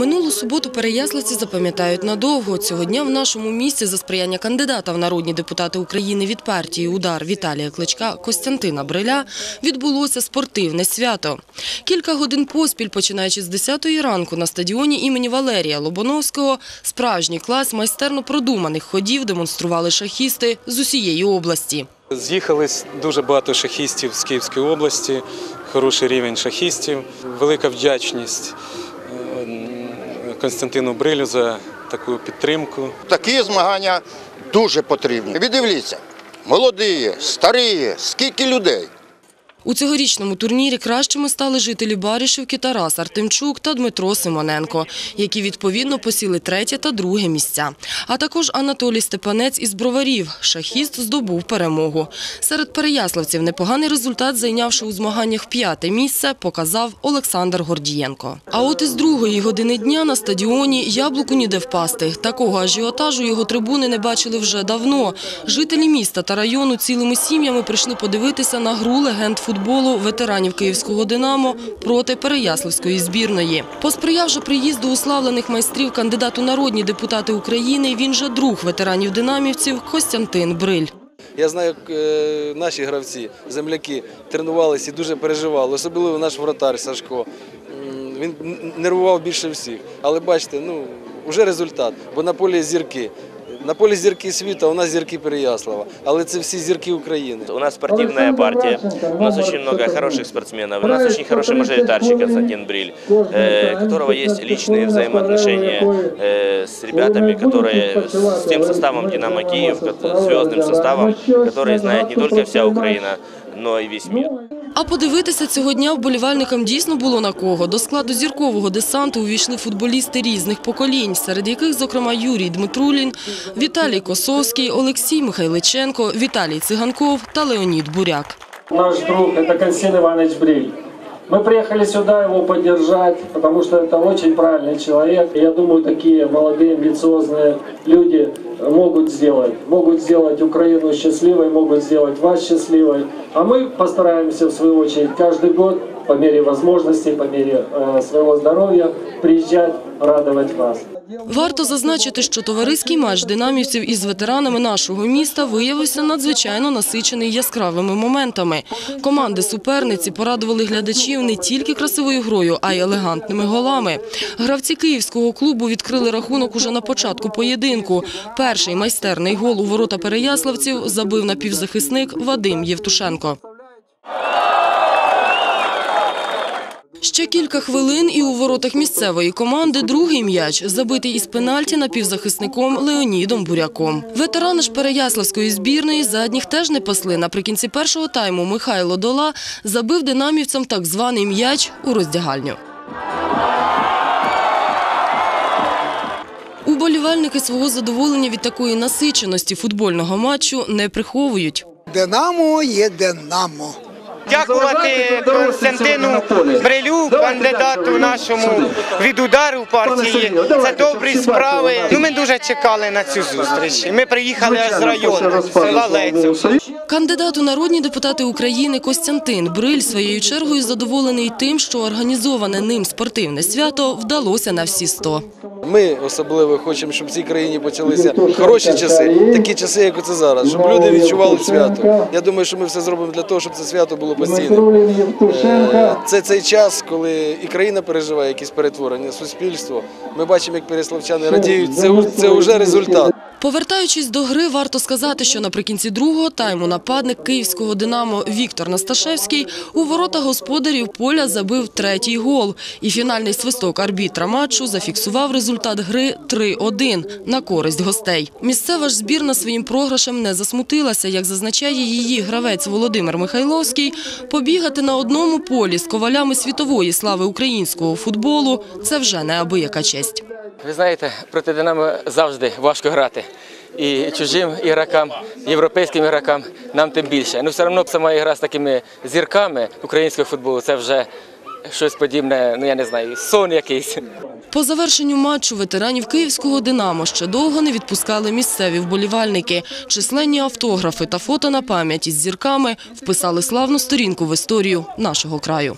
Минулу суботу переяславці запам'ятають надовго. Цього дня в нашому місті за сприяння кандидата в народні депутати України від партії «Удар» Віталія Кличка Костянтина Бриля відбулося спортивне свято. Кілька годин поспіль, починаючи з 10-ї ранку на стадіоні імені Валерія Лобоновського, справжній клас майстерно продуманих ходів демонстрували шахісти з усієї області. З'їхались дуже багато шахістів з Київської області, хороший рівень шахістів, велика вдячність Константину Брилю за таку підтримку. Такі змагання дуже потрібні. Віддивіться, молоді, старі, скільки людей. У цьогорічному турнірі кращими стали жителі Барішівки Тарас Артемчук та Дмитро Симоненко, які відповідно посіли третє та друге місця. А також Анатолій Степанець із Броварів. Шахіст здобув перемогу. Серед переяславців непоганий результат, зайнявши у змаганнях п'яте місце, показав Олександр Гордієнко. А от із другої години дня на стадіоні яблуку ніде впасти. Такого ажіотажу його трибуни не бачили вже давно. Жителі міста та району цілими сім'ями прийшли подивитися на гру легенд футболу ветеранів київського «Динамо» проти Переяславської збірної. Посприяв же приїзду уславлених майстрів кандидату народні депутати України, він же друг ветеранів динамівців Костянтин Бриль. Я знаю, як е, наші гравці, земляки тренувалися і дуже переживали, особливо наш вратар Сашко. Він нервував більше всіх. Але бачите, ну вже результат, бо на полі зірки. На полі зірки світу, а у нас зірки Переяслава. Але це всі зірки України. У нас спортивная партия, у нас очень много хороших спортсменов, у нас очень хороший мажоритарщик Константин Бриль, э, у которого есть личные взаимоотношения э, с ребятами, которые с тем составом «Динамо Киев», ко- звездным составом, который знает не только вся Украина, но и весь мир. А подивитися цього дня вболівальникам дійсно було на кого. До складу зіркового десанту увійшли футболісти різних поколінь, серед яких, зокрема, Юрій Дмитрулін, Віталій Косовський, Олексій Михайличенко, Віталій Циганков та Леонід Буряк. Наш друг – це Константин Іванович Бриль. Мы приехали сюда его поддержать, потому что это очень правильный человек. Я думаю, такие молодые, амбициозные люди могут сделать. Могут сделать Украину счастливой, могут сделать вас счастливой. А мы постараемся, в свою очередь, каждый год, по мере возможностей, по мере э, своего здоровья, приезжать, радовать вас. Варто зазначити, що товариський матч динамівців із ветеранами нашого міста виявився надзвичайно насичений яскравими моментами. Команди суперниці порадували глядачів не тільки красивою грою, а й елегантними голами. Гравці київського клубу відкрили рахунок уже на початку поєдинку. Перший майстерний гол у ворота переяславців забив напівзахисник Вадим Євтушенко. Ще кілька хвилин і у воротах місцевої команди другий м'яч, забитий із пенальті напівзахисником Леонідом Буряком. Ветерани ж Переяславської збірної задніх теж не пасли. Наприкінці першого тайму Михайло Дола забив динамівцям так званий м'яч у роздягальню. Уболівальники свого задоволення від такої насиченості футбольного матчу не приховують. Динамо є Динамо. Дякувати Константину Брилю, кандидату нашому від удару партії. Це добрі справи. Ну, ми дуже чекали на цю зустріч. Ми приїхали з району села Лецьов. Кандидат у народні депутати України Костянтин Бриль своєю чергою задоволений тим, що організоване ним спортивне свято вдалося на всі сто. Ми особливо хочемо, щоб в цій країні почалися хороші часи, такі часи, як оце зараз, щоб люди відчували свято. Я думаю, що ми все зробимо для того, щоб це свято було постійним. Е, Це цей час, коли і країна переживає якісь перетворення, суспільство. Ми бачимо, як переславчани радіють. Це, це вже результат. Повертаючись до гри, варто сказати, що наприкінці другого тайму нападник київського «Динамо» Віктор Насташевський у ворота господарів поля забив третій гол. І фінальний свисток арбітра матчу зафіксував результат гри 3-1 на користь гостей. Місцева ж збірна своїм програшем не засмутилася. Як зазначає її гравець Володимир Михайловський, побігати на одному полі з ковалями світової слави українського футболу – це вже неабияка честь. Ви знаєте, проти Динамо завжди важко грати. І чужим ігрокам, європейським ігрокам нам тим більше. Ну все одно сама ігра з такими зірками українського футболу це вже щось подібне, ну я не знаю, сон якийсь. По завершенню матчу ветеранів київського «Динамо» ще довго не відпускали місцеві вболівальники. Численні автографи та фото на пам'ять із зірками вписали славну сторінку в історію нашого краю.